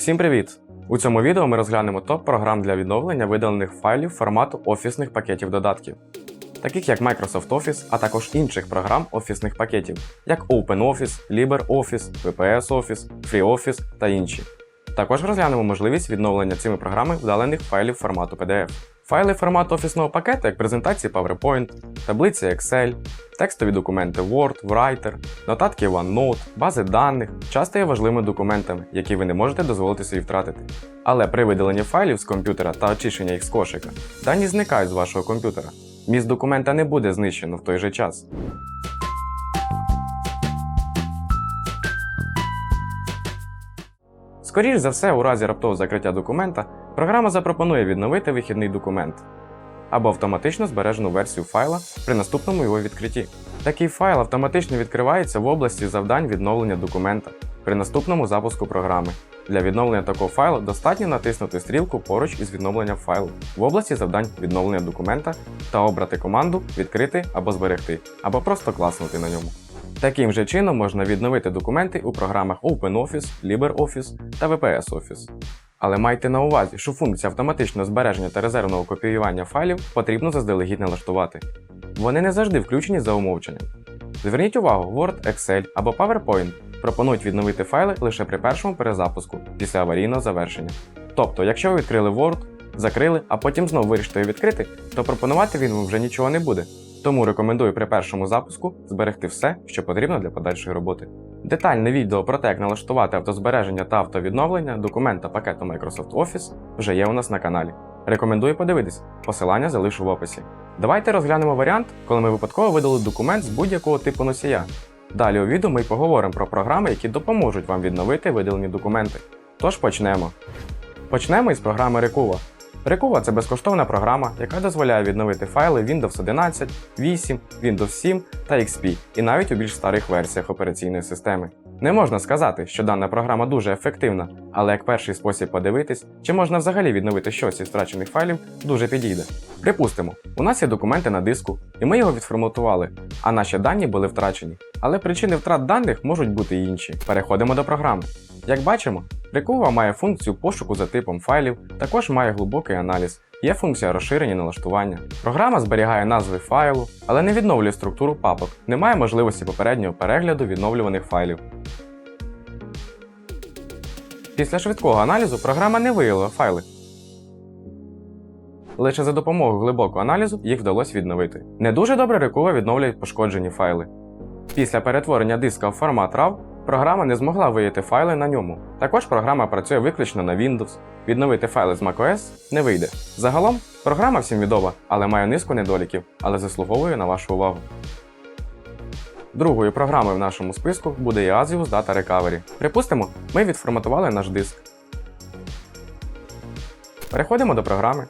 Всім привіт! У цьому відео ми розглянемо топ програм для відновлення видалених файлів формату офісних пакетів додатків, таких як Microsoft Office, а також інших програм офісних пакетів, як OpenOffice, LibreOffice, VPS Office, FreeOffice та інші. Також розглянемо можливість відновлення цими програми вдалених файлів формату PDF. Файли формату офісного пакету, як презентації PowerPoint, таблиці Excel, текстові документи Word, Writer, нотатки OneNote, бази даних, часто є важливими документами, які ви не можете дозволити собі втратити. Але при видаленні файлів з комп'ютера та очищення їх з кошика, дані зникають з вашого комп'ютера. Міст документа не буде знищено в той же час. Скоріш за все, у разі раптового закриття документа, програма запропонує відновити вихідний документ або автоматично збережену версію файла при наступному його відкритті. Такий файл автоматично відкривається в області завдань відновлення документа при наступному запуску програми. Для відновлення такого файлу достатньо натиснути стрілку поруч із відновленням файлу в області завдань відновлення документа та обрати команду Відкрити або зберегти, або просто класнути на ньому. Таким же чином можна відновити документи у програмах OpenOffice, LibreOffice та VPS Office. Але майте на увазі, що функція автоматичного збереження та резервного копіювання файлів потрібно заздалегідь налаштувати. Вони не завжди включені за умовченням. Зверніть увагу, Word, Excel або PowerPoint пропонують відновити файли лише при першому перезапуску після аварійного завершення. Тобто, якщо ви відкрили Word, закрили, а потім знову вирішите його відкрити, то пропонувати він вам вже нічого не буде. Тому рекомендую при першому запуску зберегти все, що потрібно для подальшої роботи. Детальне відео про те, як налаштувати автозбереження та автовідновлення документа пакету Microsoft Office вже є у нас на каналі. Рекомендую подивитись, посилання залишу в описі. Давайте розглянемо варіант, коли ми випадково видали документ з будь-якого типу носія. Далі у відео ми поговоримо про програми, які допоможуть вам відновити видалені документи. Тож почнемо. Почнемо із програми Rekuva. Rekuva – це безкоштовна програма, яка дозволяє відновити файли Windows 11, 8, Windows 7 та XP, і навіть у більш старих версіях операційної системи. Не можна сказати, що дана програма дуже ефективна, але як перший спосіб подивитись, чи можна взагалі відновити щось із втрачених файлів, дуже підійде. Припустимо, у нас є документи на диску, і ми його відформатували, а наші дані були втрачені. Але причини втрат даних можуть бути інші. Переходимо до програми. Як бачимо, Rekuva має функцію пошуку за типом файлів, також має глибокий аналіз, є функція розширення налаштування. Програма зберігає назви файлу, але не відновлює структуру папок, немає можливості попереднього перегляду відновлюваних файлів. Після швидкого аналізу програма не виявила файли. Лише за допомогою глибокого аналізу їх вдалося відновити. Не дуже добре Rekuva відновлює пошкоджені файли. Після перетворення диска в формат RAW програма не змогла виявити файли на ньому. Також програма працює виключно на Windows. Відновити файли з macOS не вийде. Загалом, програма всім відома, але має низку недоліків, але заслуговує на вашу увагу. Другою програмою в нашому списку буде Easius Data Recovery. Припустимо, ми відформатували наш диск. Переходимо до програми.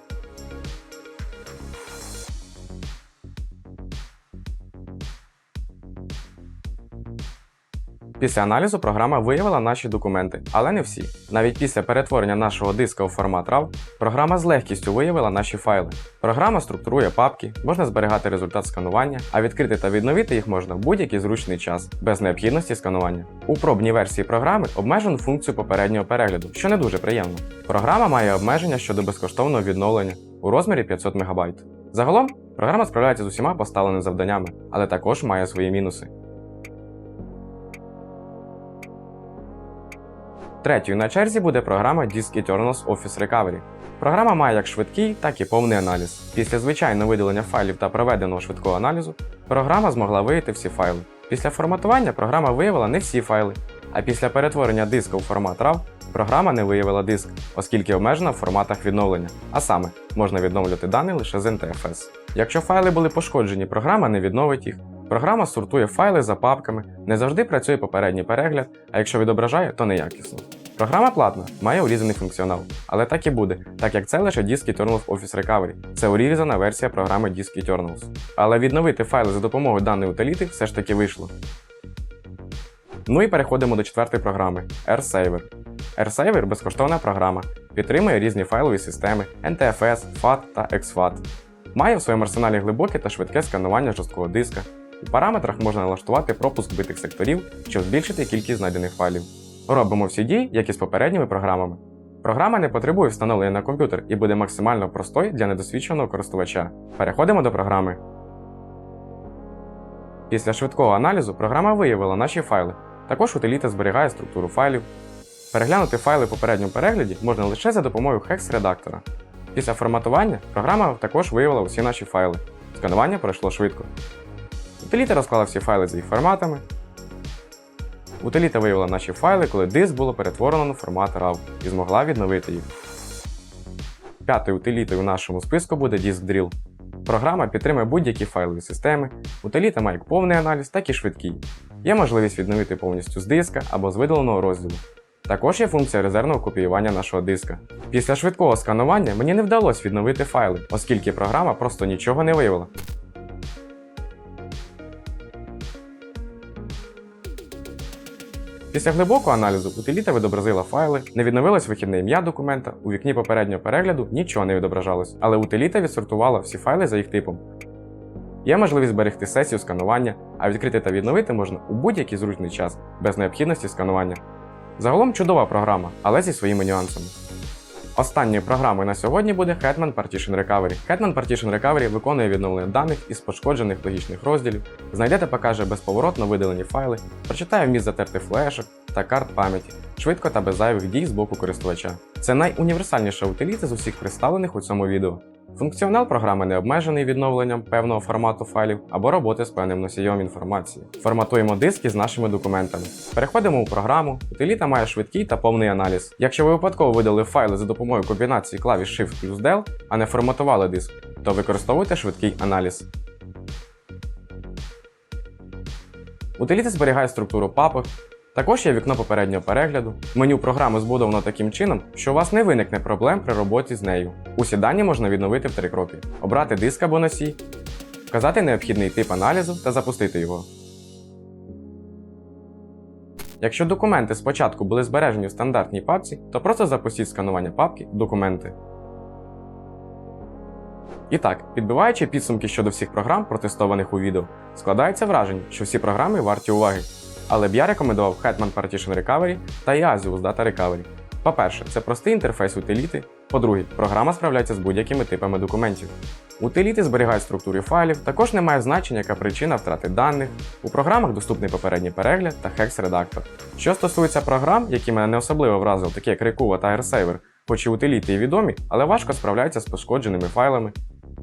Після аналізу програма виявила наші документи, але не всі. Навіть після перетворення нашого диска у формат RAW, програма з легкістю виявила наші файли. Програма структурує папки, можна зберігати результат сканування, а відкрити та відновити їх можна в будь-який зручний час, без необхідності сканування. У пробній версії програми обмежено функцію попереднього перегляду, що не дуже приємно. Програма має обмеження щодо безкоштовного відновлення у розмірі 500 МБ. Загалом, програма справляється з усіма поставленими завданнями, але також має свої мінуси. Третьою на черзі буде програма Disk Eternals Office Recovery. Програма має як швидкий, так і повний аналіз. Після звичайного видалення файлів та проведеного швидкого аналізу, програма змогла виявити всі файли. Після форматування програма виявила не всі файли, а після перетворення диска у формат RAW програма не виявила диск, оскільки обмежена в форматах відновлення. А саме, можна відновлювати дані лише з NTFS. Якщо файли були пошкоджені, програма не відновить їх. Програма сортує файли за папками, не завжди працює попередній перегляд, а якщо відображає, то неякісно. Програма платна, має урізаний функціонал, але так і буде, так як це лише Disk Eternals Office Recovery. Це урізана версія програми Disk Eternals. Але відновити файли за допомогою даної утиліти все ж таки вийшло. Ну і переходимо до четвертої програми AirSaver. AirSaver безкоштовна програма, підтримує різні файлові системи NTFS, FAT та exFAT. Має в своєму арсеналі глибоке та швидке сканування жорсткого диска. У параметрах можна налаштувати пропуск битих секторів, щоб збільшити кількість знайдених файлів. Робимо всі дії, як і з попередніми програмами. Програма не потребує встановлення на комп'ютер і буде максимально простою для недосвідченого користувача. Переходимо до програми. Після швидкого аналізу програма виявила наші файли. Також утиліта зберігає структуру файлів. Переглянути файли в попередньому перегляді можна лише за допомогою хекс-редактора. Після форматування програма також виявила усі наші файли. Сканування пройшло швидко. Утиліта розклала всі файли з їх форматами. Утиліта виявила наші файли, коли диск було перетворено на формат RAW і змогла відновити їх. П'ятою утилітою у нашому списку буде DiskDrill. Програма підтримує будь-які файлові системи. Утиліта має як повний аналіз, так і швидкий. Є можливість відновити повністю з диска або з видаленого розділу. Також є функція резервного копіювання нашого диска. Після швидкого сканування мені не вдалося відновити файли, оскільки програма просто нічого не виявила. Після глибокого аналізу утиліта відобразила файли, не відновилось вихідне ім'я документа, у вікні попереднього перегляду нічого не відображалось, але утиліта відсортувала всі файли за їх типом. Є можливість зберегти сесію сканування, а відкрити та відновити можна у будь-який зручний час, без необхідності сканування. Загалом чудова програма, але зі своїми нюансами. Останньою програмою на сьогодні буде Hetman Partition Recovery. Hetman Partition Recovery виконує відновлення даних із пошкоджених логічних розділів, знайде та покаже безповоротно видалені файли, прочитає вміст затертих флешок та карт пам'яті, швидко та без зайвих дій з боку користувача. Це найуніверсальніша утиліта з усіх представлених у цьому відео. Функціонал програми не обмежений відновленням певного формату файлів або роботи з певним носієм інформації. Форматуємо диски з нашими документами. Переходимо у програму. Утиліта має швидкий та повний аналіз. Якщо ви випадково видали файли за допомогою комбінації клавіш Shift плюс Del, а не форматували диск, то використовуйте швидкий аналіз. Утиліта зберігає структуру папок. Також є вікно попереднього перегляду. Меню програми збудовано таким чином, що у вас не виникне проблем при роботі з нею. Усі дані можна відновити в три кроки: обрати диск або носій, вказати необхідний тип аналізу та запустити його. Якщо документи спочатку були збережені в стандартній папці, то просто запустіть сканування папки Документи. І так, підбиваючи підсумки щодо всіх програм, протестованих у відео, складається враження, що всі програми варті уваги. Але б я рекомендував Hetman Partition Recovery та Iasius Data Recovery. По-перше, це простий інтерфейс утиліти. По-друге, програма справляється з будь-якими типами документів. Утиліти зберігають структури файлів, також не має значення, яка причина втрати даних. У програмах доступний попередній перегляд та хекс-редактор. Що стосується програм, які мене не особливо вразили, такі як Rekuva та AirSaver, хоч і утиліти і відомі, але важко справляються з пошкодженими файлами.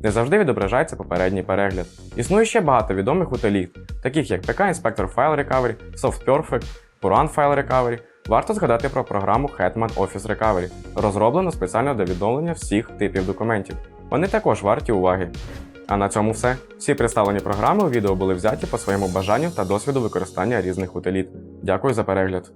Не завжди відображається попередній перегляд. Існує ще багато відомих утиліт, таких як PK Inspector File Recovery, Soft Perfect, Puran File Recovery. Варто згадати про програму Hetman Office Recovery, розроблену спеціально для відновлення всіх типів документів. Вони також варті уваги. А на цьому все. Всі представлені програми у відео були взяті по своєму бажанню та досвіду використання різних утиліт. Дякую за перегляд.